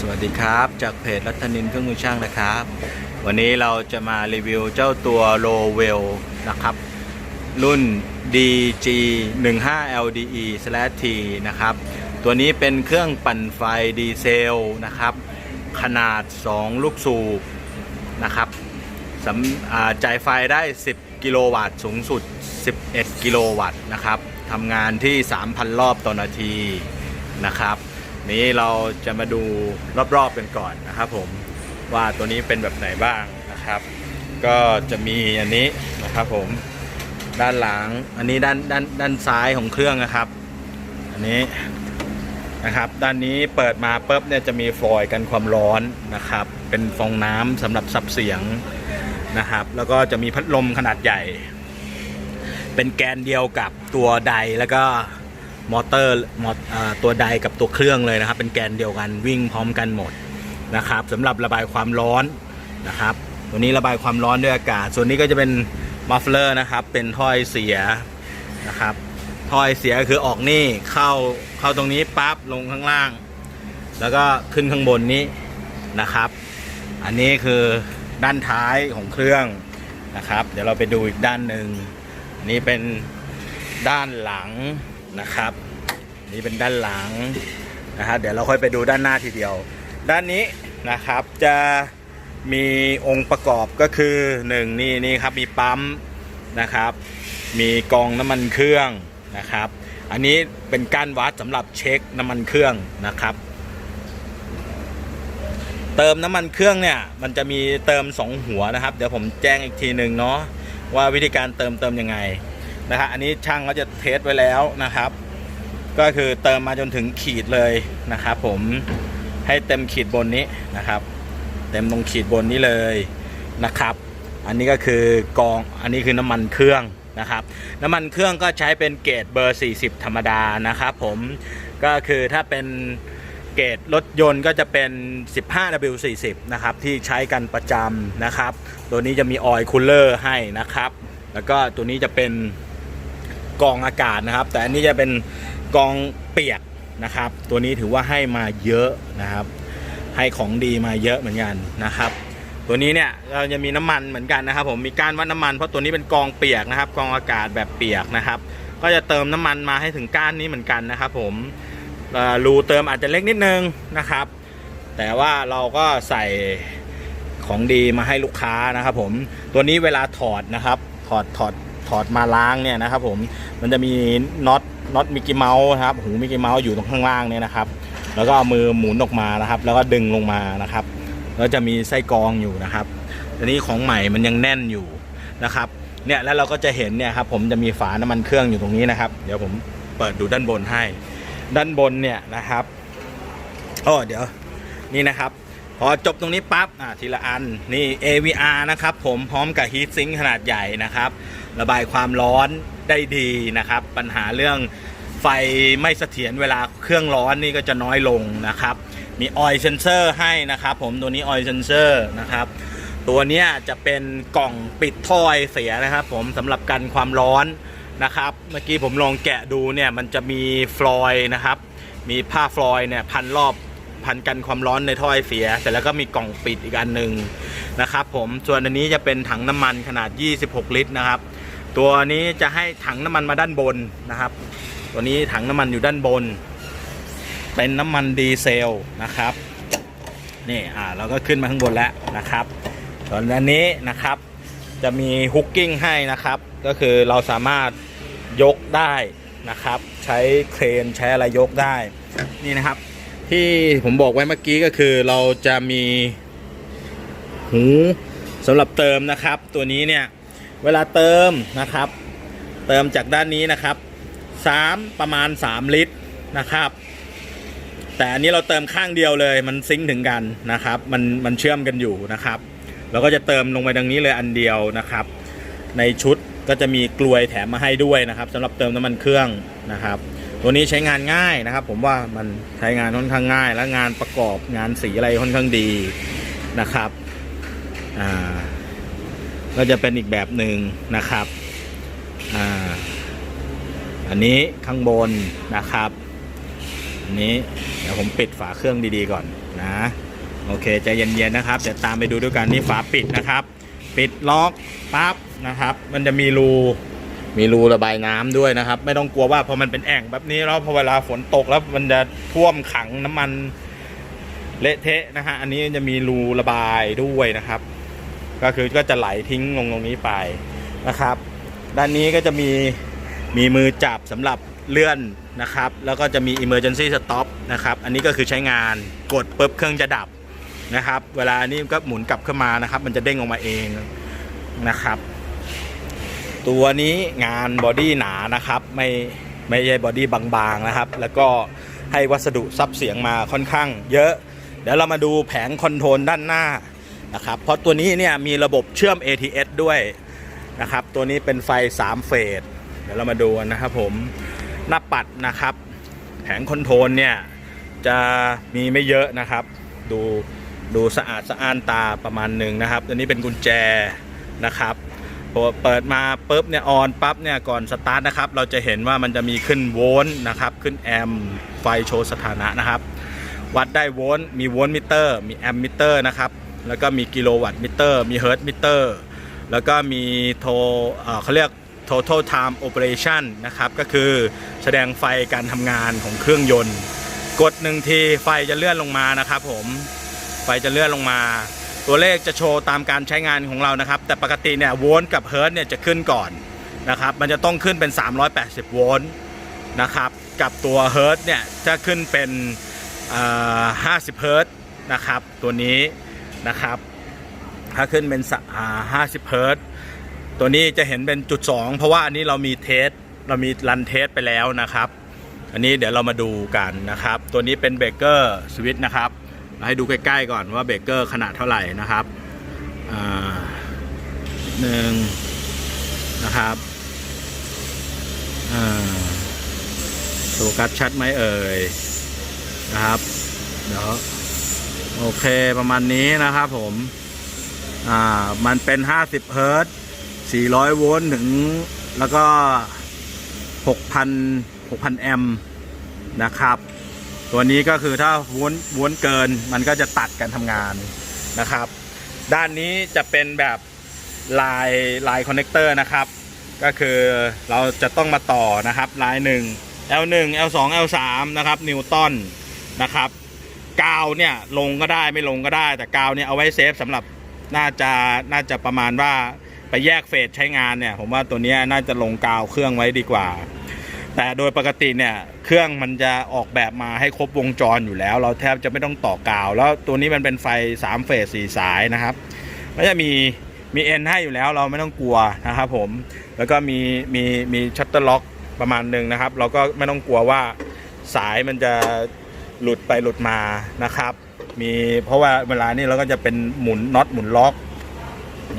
สวัสดีครับ จากเพจรัตนินเครื่องมือช่างนะครับ วันนี้เราจะมารีวิวเจ้าตัวโลเวลนะครับ รุ่น DG 1 5 LDE T นะครับ ตัวนี้เป็นเครื่องปั่นไฟดีเซลนะครับ ขนาด 2 ลูกสูบนะครับจ่ายไฟได้ 10 กิโลวัตต์สูงสุด 11 กิโลวัตต์นะครับทำงานที่ 3,000 รอบต่อนาทีนะครับ นี้เราจะมาดูรอบๆกันก่อนนะครับผมว่าตัวนี้เป็นแบบไหนบ้างนะครับ ก็จะมีอันนี้นะครับผมด้านหลังอันนี้ด้านด้านด้านซ้ายของเครื่องนะครับ อันนี้นะครับด้านนี้เปิดมาปุ๊บเนี่ยจะมีฟอยล์กันความร้อนนะครับ เป็นฟองน้ำสำหรับซับเสียงนะครับ แล้วก็จะมีพัดลมขนาดใหญ่ เป็นแกนเดียวกับตัวใดแล้วก็ มอเตอร์มอตัวใดกับตัวเครื่องเลยนะครับ เป็นแกนเดียวกันวิ่งพร้อมกันหมดนะครับสำหรับระบายความร้อนนะครับ ตัวนี้ระบายความร้อนด้วยอากาศ ส่วนนี้ก็จะเป็นมัฟเลอร์นะครับ เป็นถ้อยเสียนะครับถ้อยเสียคือออกนี่เข้าเข้าตรงนี้ปั๊บลงข้างล่าง แล้วก็ขึ้นข้างบนนี้นะครับ อันนี้คือด้านท้ายของเครื่องนะครับ เดี๋ยวเราไปดูอีกด้านหนึ่งนนี้เป็นด้านหลัง นะครับ นี่เป็นด้านหลังนะครับเดี๋ยวเราค่อยไปดูด้านหน้าทีเดียว ด้านนี้นะครับจะมีองค์ประกอบก็คือหนึ่งนี่นี่ครับมีปั๊มนะครับ มีกองน้ำมันเครื่องนะครับ อันนี้เป็นกานวัดสำหรับเช็คน้ำมันเครื่องนะครับ เติมน้ำมันเครื่องเนี่ยมันจะมีเติม 2 หัวนะครับ เดี๋ยวผมแจ้งอีกทีหนึ่งเนาะว่าวิธีการเติมเติมยังไง นะครับอันนี้ช่างก็จะเทสไว้แล้วนะครับ ก็คือเติมมาจนถึงขีดเลยนะครับผมให้เต็มขีดบนนี้นะครับ เต็มตรงขีดบนนี้เลยนะครับ อันนี้ก็คือกองอันนี้คือน้ำมันเครื่องนะครับ น้ำมันเครื่องก็ใช้เป็นเกรดเบอร์ 40 ธรรมดานะครับผมก็คือถ้าเป็นเกรดรถยนต์ก็จะเป็น 15W40 นะครับที่ใช้กันประจำนะครับ ตัวนี้จะมีออยล์คูลเลอร์ให้นะครับ แล้วก็ตัวนี้จะเป็น กองอากาศนะครับ แต่อันนี้จะเป็นกองเปียกนะครับ ตัวนี้ถือว่าให้มาเยอะนะครับ ให้ของดีมาเยอะเหมือนกันนะครับ ตัวนี้เนี่ยเราจะมีน้ำมันเหมือนกันนะครับ ผมมีการวัดน้ำมันเพราะตัวนี้เป็นกองเปียกนะครับ กองอากาศแบบเปียกนะครับ ก็จะเติมน้ำมันมาให้ถึงก้านนี้เหมือนกันนะครับ ผมรูเติมอาจจะเล็กนิดนึงนะครับ แต่ว่าเราก็ใส่ของดีมาให้ลูกค้านะครับ ผมตัวนี้เวลาถอดนะครับ ถอดถอด ถอดมาล้างเนี่ยนะครับผมมันจะมีน็อตน็อตมิกกี้เมาส์ครับหูมิกกี้เมาส์อยู่ตรงข้างล่างเนี่ยนะครับแล้วก็เอามือหมุนออกมานะครับ แล้วก็ดึงลงมานะครับแล้วจะมีไส้กรองอยู่นะครับอันนี้ของใหม่มันยังแน่นอยู่นะครับเนี่ยแล้วเราก็จะเห็นเนี่ยครับผมจะมีฝาน้ำมันเครื่องอยู่ตรงนี้นะครับ เดี๋ยวผมเปิดดูด้านบนให้ ด้านบนเนี่ยนะครับโอ้เดี๋ยวนี่นะครับ พอจบตรงนี้ปั๊บอะทีละอันนี่ AVR นะครับผมพร้อมกับฮีทซิงค์ขนาดใหญ่นะครับ ระบายความร้อนได้ดีนะครับ ปัญหาเรื่องไฟไม่เสถียรเวลาเครื่องร้อนนี่ก็จะน้อยลงนะครับ มีออยล์เซนเซอร์ให้นะครับ ผมตัวนี้ออยล์เซนเซอร์นะครับตัวนี้จะเป็นกล่องปิดท่อไอเสียนะครับ ผมสำหรับกันความร้อนนะครับ เมื่อกี้ผมลองแกะดูเนี่ยมันจะมีฟลอยด์นะครับ มีผ้าฟลอยด์เนี่ยพันรอบพันกันความร้อนในท่อไอเสีย เสร็จแล้วก็มีกล่องปิดอีกอันหนึ่งนะครับ ผมส่วนอันนี้จะเป็นถังน้ำมันขนาด 26 ลิตรนะครับ ตัวนี้จะให้ถังน้ำมันมาด้านบนนะครับ ตัวนี้ถังน้ำมันอยู่ด้านบน เป็นน้ำมันดีเซลนะครับนี่อ่าเราก็ขึ้นมาข้างบนแล้วนะครับส่วนอันนี้นะครับจะมีฮุกกิ้งให้นะครับ ก็คือเราสามารถยกได้นะครับ ใช้เครนใช้อะไรยกได้นี่นะครับ ที่ผมบอกไว้เมื่อกี้ก็คือเราจะมีหูสำหรับเติมนะครับ ตัวนี้เนี่ย เวลาเติมนะครับ เติมจากด้านนี้นะครับ3ประมาณ 3 ลิตรนะครับ แต่อันนี้เราเติมข้างเดียวเลยมันซิงค์ถึงกันนะครับ มันมันเชื่อมกันอยู่นะครับเราก็จะเติมลงไปดังนี้เลยอันเดียวนะครับ ในชุดก็จะมีกลวยแถมมาให้ด้วยนะครับสำหรับเติมน้ำมันเครื่องนะครับ ตัวนี้ใช้งานง่ายนะครับ ผมว่ามันใช้งานค่อนข้างง่าย และงานประกอบงานสีอะไรค่อนข้างดีนะครับอ่า ก็จะเป็นอีกแบบหนึ่งนะครับอ่าอันนี้ข้างบนนะครับอันนี้เดี๋ยวผมปิดฝาเครื่องดีๆก่อนนะโอเคใจเย็นๆนะครับเดี๋ยวตามไปดูด้วยกันนี่ฝาปิดนะครับ ปิดล็อกปั๊บนะครับ มันจะมีรูมีรูระบายน้ำด้วยนะครับ ไม่ต้องกลัวว่าพอมันเป็นแอ่งแบบนี้แล้วพอเวลาฝนตกแล้วมันจะท่วมขังน้ำมันเละเทะนะฮะอันนี้จะมีรูระบายด้วยนะครับ ก็คือก็จะไหลทิ้งลงตรงนี้ไปนะครับ ด้านนี้ก็จะมีมีมือจับสำหรับเลื่อนนะครับ แล้วก็จะมี emergency stop นะครับ อันนี้ก็คือใช้งานกดปุ๊บเครื่องจะดับนะครับ เวลานี้ก็หมุนกลับขึ้นมานะครับ มันจะเด้งออกมาเองนะครับ ตัวนี้งานบอดี้หนานะครับ ไม่ไม่ใช่บอดี้บางๆนะครับ แล้วก็ให้วัสดุซับเสียงมาค่อนข้างเยอะ เดี๋ยวเรามาดูแผงคอนโทรลด้านหน้า นะครับเพราะตัวนี้เนี่ยมีระบบเชื่อม ATS ด้วยนะครับ ตัวนี้เป็นไฟ 3 เฟสเดี๋ยวเรามาดูกันนะครับผมหน้าปัดนะครับ แผงคอนโทรลเนี่ยจะมีไม่เยอะนะครับ ดูดูสะอาดสะอ้านตาประมาณหนึ่งนะครับ ตัวนี้เป็นกุญแจนะครับพอเปิดมาปุ๊บเนี่ยออนปั๊บเนี่ยก่อนสตาร์ทนะครับ เราจะเห็นว่ามันจะมีขึ้นโวลต์นะครับ ขึ้นแอมป์ไฟโชว์สถานะนะครับ วัดได้โวลต์มีโวลต์มิเตอร์ มีแอมป์มิเตอร์นะครับ แล้วก็มีกิโลวัตต์มิเตอร์ มีเฮิร์ตมิเตอร์ แล้วก็มีโทเขาเรียก total time operation นะครับ ก็คือแสดงไฟการทำงานของเครื่องยนต์ กดหนึ่งทีไฟจะเลื่อนลงมานะครับผมไฟจะเลื่อนลงมา ตัวเลขจะโชว์ตามการใช้งานของเรานะครับ แต่ปกติเนี่ยโวลต์กับเฮิร์ตเนี่ยจะขึ้นก่อนนะครับ มันจะต้องขึ้นเป็น 380 โวลต์นะครับ กับตัวเฮิร์ตเนี่ยจะขึ้นเป็น 50 เฮิร์ตนะครับ ตัวนี้ นะครับ ถ้าขึ้นเป็น50เฮิร์ตตัวนี้จะเห็นเป็นจุด 2 เพราะว่าอันนี้เรามีเทสเรามีรันเทสไปแล้วนะครับ อันนี้เดี๋ยวเรามาดูกันนะครับ ตัวนี้เป็นเบเกอร์สวิตนะครับเราให้ดูใกล้ๆก่อนว่าเบเกอร์ขนาดเท่าไหร่นะครับหนึ่งนะครับโฟกัสชัดไหมเอ่ยนะครับ เดี๋ยว โอเคประมาณนี้นะครับผม อ่า มันเป็น 50 เฮิร์ตซ์400 โวลต์ถึง แล้วก็ 6,000 6,000 แอมป์นะครับ ตัวนี้ก็คือถ้าโวลต์โวลต์เกินมันก็จะตัดการทำงานนะครับ ด้านนี้จะเป็นแบบลายลายคอนเนคเตอร์นะครับ ก็คือเราจะต้องมาต่อนะครับลายหนึ่ง L1 L2 L3 นะครับนิวตันนะครับ กาวเนี่ยลงก็ได้ไม่ลงก็ได้ แต่กาวเนี่ยเอาไว้เซฟสำหรับน่าจะน่าจะประมาณว่าไปแยกเฟสใช้งานเนี่ย ผมว่าตัวนี้น่าจะลงกาวเครื่องไว้ดีกว่า แต่โดยปกติเนี่ยเครื่องมันจะออกแบบมาให้ครบวงจรอยู่แล้ว เราแทบจะไม่ต้องต่อกาว แล้วตัวนี้มันเป็นไฟ 3 เฟส4สายนะครับก็จะมีมีเอ็นให้อยู่แล้วเราไม่ต้องกลัวนะครับผมแล้วก็มีมีมีชัตเตอร์ล็อกประมาณหนึ่งนะครับ เราก็ไม่ต้องกลัวว่าสายมันจะ หลุดไปหลุดมานะครับ มีเพราะว่าเวลานี้เราก็จะเป็นหมุนน็อตหมุนล็อก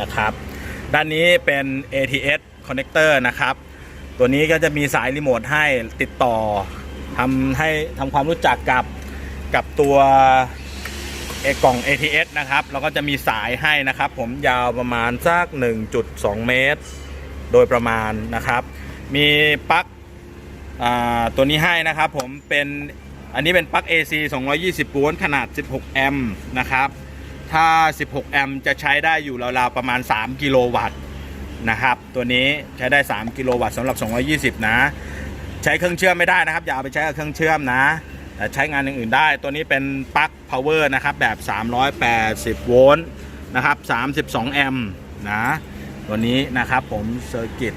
นะครับ ด้านนี้เป็น ATS connector นะครับ ตัวนี้ก็จะมีสายรีโมทให้ติดต่อทำให้ทำความรู้จักกับกับตัวเอกล่อง ATS นะครับ แล้วก็จะมีสายให้นะครับ ผมยาวประมาณสัก 1.2 เมตร โดยประมาณนะครับ มีปลั๊กตัวนี้ให้นะครับ ผมเป็น อันนี้เป็นปลั๊ก AC 220โวลต์ขนาด 16 แอมป์นะครับ ถ้า 16 แอมป์จะใช้ได้อยู่ราวๆประมาณ 3 กิโลวัตต์นะครับ ตัวนี้ใช้ได้ 3 กิโลวัตต์สำหรับ 220 นะ ใช้เครื่องเชื่อมไม่ได้นะครับ อย่าเอาไปใช้กับเครื่องเชื่อมนะ แต่ใช้งานอย่างอื่นได้ ตัวนี้เป็นปลั๊ก power นะครับ แบบ 380 โวลต์นะครับ 32 แอมป์นะ ตัวนี้นะครับผมเซอร์กิต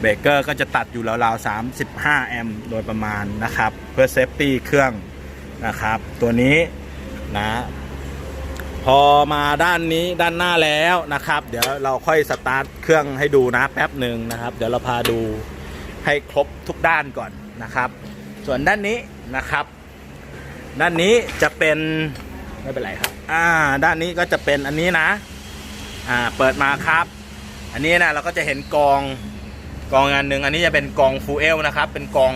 เบรกเกอร์ก็จะตัดอยู่ราวๆ35 แอมป์โดยประมาณนะครับ เพื่อเซฟตี้เครื่องนะครับ ตัวนี้นะพอมาด้านนี้ด้านหน้าแล้วนะครับ เดี๋ยวเราค่อยสตาร์ทเครื่องให้ดูนะแป๊บหนึ่งนะครับ เดี๋ยวเราพาดูให้ครบทุกด้านก่อนนะครับ ส่วนด้านนี้นะครับ ด้านนี้จะเป็นไม่เป็นไรครับ อ่า ด้านนี้ก็จะเป็นอันนี้นะ อ่า เปิดมาครับ อันนี้นะเราก็จะเห็นกอง กองงานหนึ่งอันนี้จะเป็นกองฟูเอลนะครับ เป็นกอง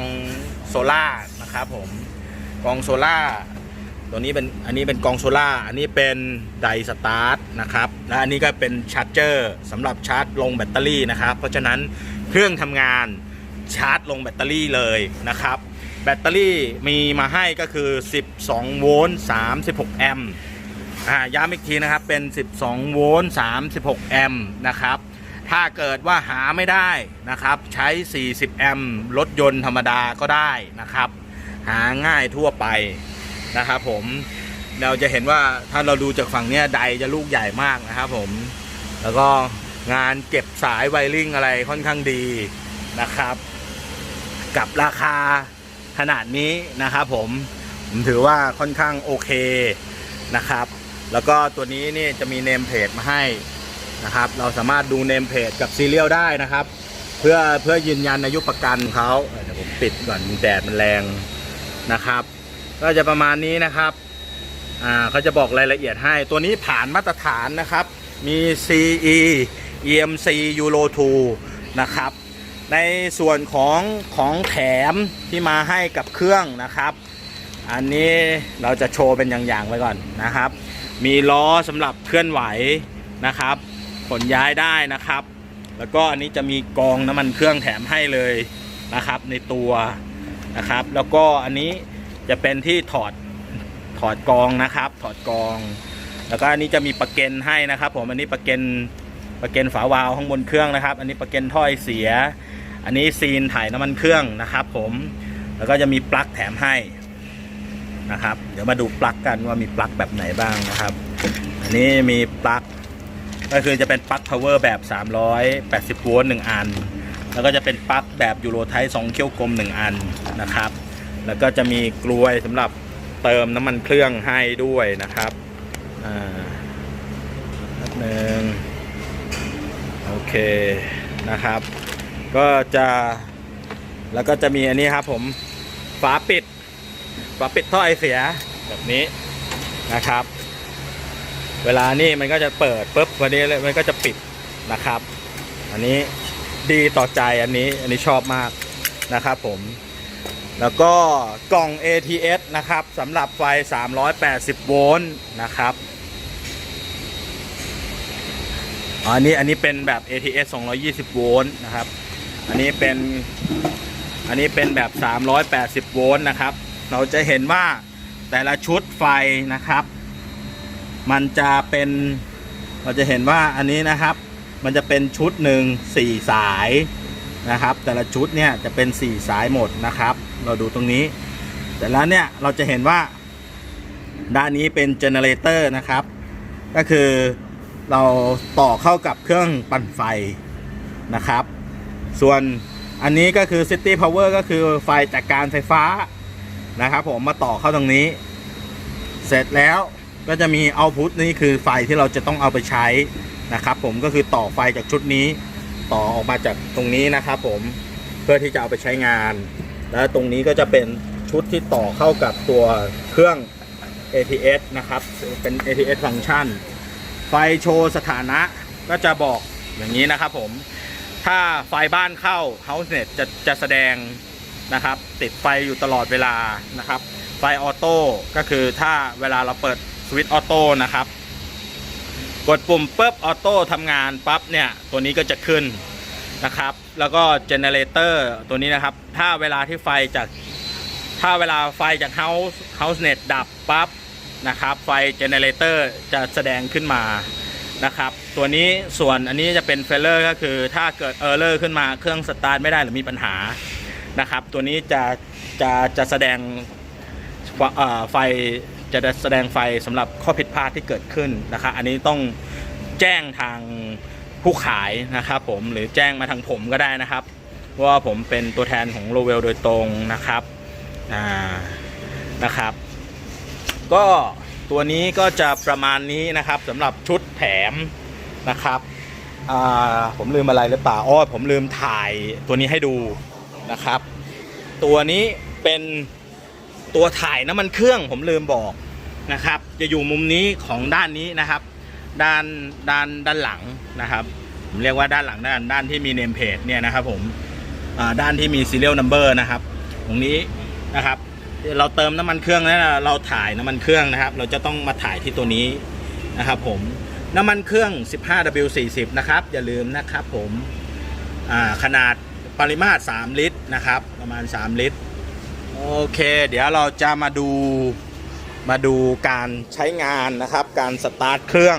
โซล่านะครับผมกองโซล่าตัวนี้เป็นอันนี้เป็นกองโซล่าอันนี้เป็นไดสตาร์ทนะครับและอันนี้ก็เป็นชาร์จเจอร์สำหรับชาร์จลงแบตเตอรี่นะครับ เพราะฉะนั้นเครื่องทำงานชาร์จลงแบตเตอรี่เลยนะครับ แบตเตอรี่มีมาให้ก็คือ 12 โวลต์ 36 แอมป์อ่าย้ำอีกทีนะครับเป็น 12 โวลต์ 36 แอมป์นะครับ ถ้าเกิดว่าหาไม่ได้นะครับ ใช้ 40 แอมป์รถยนต์ธรรมดาก็ได้นะครับ หาง่ายทั่วไปนะครับผมเราจะเห็นว่าถ้าเราดูจากฝั่งเนี้ยใดจะลูกใหญ่มากนะครับผมแล้วก็งานเก็บสายไวริงอะไรค่อนข้างดีนะครับ กับราคาขนาดนี้นะครับผมผมถือว่าค่อนข้างโอเคนะครับ แล้วก็ตัวนี้นี่จะมีเนมเพจมาให้ นะครับ เราสามารถดูเนมเพจกับซีเรียลได้นะครับ เพื่อเพื่อยืนยันอายุประกันเขาเดี๋ยวผมปิดก่อนแดดมันแรงนะครับ ก็จะประมาณนี้นะครับอ่าเขาจะบอกรายละเอียดให้ตัวนี้ผ่านมาตรฐานนะครับ มี CE EMC Euro 2 นะครับ ในส่วนของของแถมที่มาให้กับเครื่องนะครับ อันนี้เราจะโชว์เป็นอย่างๆไว้ก่อนนะครับ มีล้อสำหรับเคลื่อนไหวนะครับ ขนย้ายได้นะครับ แล้วก็อันนี้จะมีกองน้ำมันเครื่องแถมให้เลยนะครับ ในตัวนะครับ แล้วก็อันนี้จะเป็นที่ถอดถอดกองนะครับ ถอดกอง แล้วก็อันนี้จะมีประเก็นให้นะครับ ผมอันนี้ประเก็นประเก็นฝาวาล์วข้างบนเครื่องนะครับ อันนี้ประเก็นถ้อยเสีย อันนี้ซีนถ่ายน้ำมันเครื่องนะครับ ผมแล้วก็จะมีปลั๊กแถมให้นะครับ เดี๋ยวมาดูปลั๊กกันว่ามีปลั๊กแบบไหนบ้างนะครับ อันนี้มีปลั๊ก ก็คือจะเป็นปลั๊ก power แบบ 380 โวลต์1อัน แล้วก็จะเป็นปลั๊กแบบยูโรไทป์2เขี้ยวกลม 1 อันนะครับ แล้วก็จะมีกลวยสำหรับเติมน้ำมันเครื่องให้ด้วยนะครับอ่าหนึ่งโอเคนะครับ ก็จะแล้วก็จะมีอันนี้ครับผมฝาปิดฝาปิดท่อไอเสียแบบนี้นะครับ เวลานี่มันก็จะเปิดปุ๊บวันนี้มันก็จะปิดนะครับ อันนี้ดีต่อใจอันนี้อันนี้ชอบมากนะครับผมแล้วก็กล่อง ATS นะครับสำหรับไฟ 380 โวลต์นะครับอันนี้อันนี้เป็นแบบ ATS 220 โวลต์นะครับ อันนี้เป็นอันนี้เป็นแบบ 380 โวลต์นะครับ เราจะเห็นว่าแต่ละชุดไฟนะครับ มันจะเป็นเราจะเห็นว่าอันนี้นะครับ มันจะเป็นชุดหนึ่งสี่สายนะครับ แต่ละชุดเนี่ยจะเป็น4สายหมดนะครับ เราดูตรงนี้ แต่แล้วเนี่ยเราจะเห็นว่า ด้านนี้เป็นเจเนเรเตอร์นะครับ ก็คือเราต่อเข้ากับเครื่องปั่นไฟนะครับ ส่วนอันนี้ก็คือ City Power ก็คือไฟจากการไฟฟ้านะครับ ผมมาต่อเข้าตรงนี้ เสร็จแล้ว ก็จะมีเอาพุทนี่คือไฟที่เราจะต้องเอาไปใช้นะครับ ผมก็คือต่อไฟจากชุดนี้ ต่อออกมาจากตรงนี้นะครับ ผมเพื่อที่จะเอาไปใช้งาน แล้วตรงนี้ก็จะเป็นชุดที่ต่อเข้ากับตัวเครื่อง ATS นะครับ เป็น ATS ฟังก์ชัน ไฟโชว์สถานะก็จะบอกอย่างนี้นะครับผม ถ้าไฟบ้านเข้า HouseNet จะจะแสดงนะครับ ติดไฟอยู่ตลอดเวลานะครับ ไฟออโต้ก็คือถ้าเวลาเราเปิด สวิตช์ออโต้นะครับ กดปุ่มปุ๊บออโต้ทำงานปั๊บเนี่ยตัวนี้ก็จะขึ้นนะครับ แล้วก็เจเนเรเตอร์ตัวนี้นะครับ ถ้าเวลาที่ไฟจากถ้าเวลาไฟจาก House HouseNet ดับปั๊บนะครับ ไฟเจเนเรเตอร์จะแสดงขึ้นมานะครับ ตัวนี้ส่วนอันนี้จะเป็นเฟลเลอร์ก็คือถ้าเกิดเออร์เลอร์ขึ้นมาเครื่องสตาร์ทไม่ได้หรือมีปัญหานะครับ ตัวนี้จะจะจะแสดงไฟ จะแสดงไฟสำหรับข้อผิดพลาดที่เกิดขึ้นนะครับอันนี้ต้องแจ้งทางผู้ขายนะครับผมหรือแจ้งมาทางผมก็ได้นะครับ ว่าผมเป็นตัวแทนของโลเวลโดยตรงนะครับอ่านะครับ ก็ตัวนี้ก็จะประมาณนี้นะครับสำหรับชุดแถมนะครับอ่าผมลืมอะไรหรือเปล่าอ้อผมลืมถ่ายตัวนี้ให้ดูนะครับ ตัวนี้เป็น ตัวถ่ายน้ำมันเครื่องผมลืมบอกนะครับ จะอยู่มุมนี้ของด้านนี้นะครับ ด้านด้านด้านหลังนะครับ ผมเรียกว่าด้านหลังด้านด้านที่มีเนมเพจเนี่ยนะครับผมด้านที่มี serial number นะครับ ตรงนี้นะครับ เราเติมน้ำมันเครื่องแล้วเราถ่ายน้ำมันเครื่องนะครับ เราจะต้องมาถ่ายที่ตัวนี้นะครับ ผมน้ำมันเครื่อง 15W40 นะครับ อย่าลืมนะครับผมขนาดปริมาตร 3 ลิตรนะครับ ประมาณ 3 ลิตร โอเค เดี๋ยวเราจะมาดูมาดูการใช้งานนะครับ การสตาร์ทเครื่อง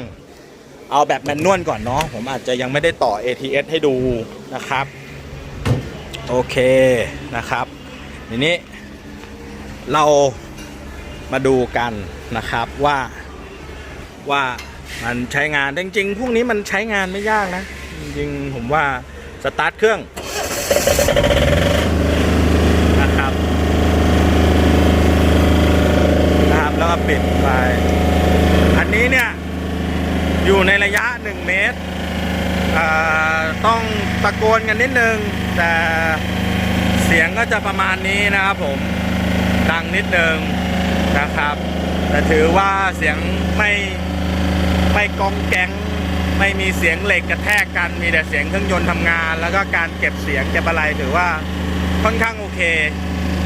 เอาแบบแมนนวลก่อนเนาะผมอาจจะยังไม่ได้ต่อ ATS ให้ดูนะครับ โอเคนะครับทีนี้เรามาดูกันนะครับว่าว่ามันใช้งานจริงๆ พวกนี้มันใช้งานไม่ยากนะ จริงๆ ผมว่าสตาร์ทเครื่องนะครับนะครับแล้ว ก็ปิดไป อันนี้เนี่ย อยู่ในระยะ 1 เมตร ต้องตะโกนกันนิดนึง แต่เสียงก็จะประมาณนี้นะครับผม ดังนิดนึงนะครับ แต่ถือว่าเสียงไม่ไม่กองแกงไม่มีเสียงเหล็กกระแทกกัน มีแต่เสียงเครื่องยนต์ทำงาน แล้วก็การเก็บเสียงเก็บอะไรถือว่าค่อนข้างโอเค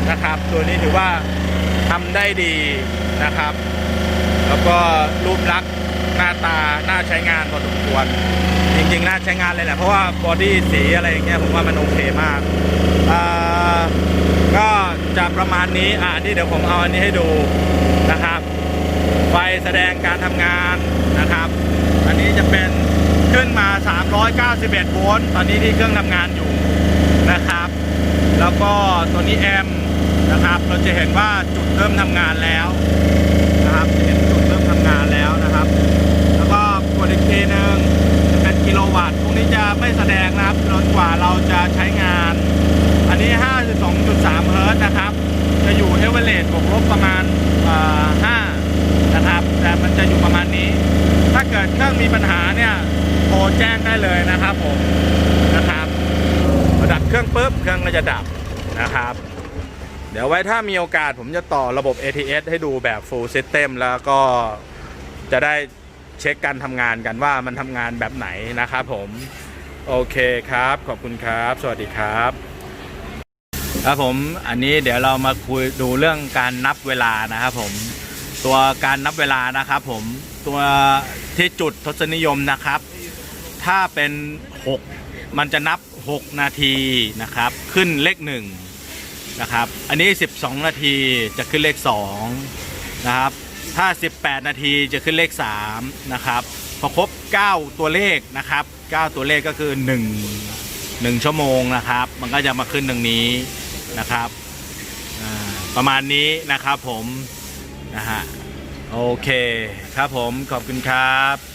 นะครับ ตัวนี้ถือว่า ทำได้ดีนะครับ แล้วก็รูปลักษณ์หน้าตาน่าใช้งานพอสมควร จริงๆ น่าใช้งานเลยแหละ เพราะว่าบอดี้สีอะไรอย่างเงี้ยผมว่ามันโอเคมากก็จะประมาณนี้อ่านี่เดี๋ยวผมเอาอันนี้ให้ดูนะครับ ไฟแสดงการทำงานนะครับ อันนี้จะเป็นขึ้นมา 391 โวลต์ ตอนนี้ที่เครื่องทำงานอยู่นะครับ แล้วก็ตัวนี้แอมป์ นะครับ เราจะเห็นว่าจุดเริ่มทำงานแล้วนะครับเห็นจุดเริ่มทำงานแล้วนะครับ แล้วก็กดอีกทีหนึ่งเป็นกิโลวัตต์พวกนี้จะไม่แสดงนะครับจนกว่าเราจะใช้งาน อันนี้ 52.3 เฮิร์ตนะครับ จะอยู่เอเวอเรสบวกลบประมาณ5นะครับ แต่มันจะอยู่ประมาณนี้ ถ้าเกิดเครื่องมีปัญหาเนี่ยโทรแจ้งได้เลยนะครับผมนะครับดับเครื่องปุ๊บเครื่องก็จะดับนะครับ เดี๋ยวไว้ถ้ามีโอกาสผมจะต่อระบบ ATS ให้ดูแบบ full system แล้วก็จะได้เช็คการทำงานกันว่ามันทำงานแบบไหนนะครับผม โอเคครับ ขอบคุณครับ สวัสดีครับ ครับผมอันนี้เดี๋ยวเรามาคุยดูเรื่องการนับเวลานะครับผมตัวการนับเวลานะครับผมตัวที่จุดทศนิยมนะครับ ถ้าเป็น 6 มันจะนับ 6 นาทีนะครับ ขึ้นเลข1 นะครับ อันนี้ 12 นาทีจะขึ้นเลข 2 นะครับ ถ้า 18 นาทีจะขึ้นเลข 3 นะครับ พอครบ 9 ตัวเลขนะครับ 9 ตัวเลขก็คือ 1 1 ชั่วโมงนะครับ มันก็จะมาขึ้นตรงนี้นะครับ ประมาณนี้นะครับผม นะฮะ โอเคครับผมขอบคุณครับ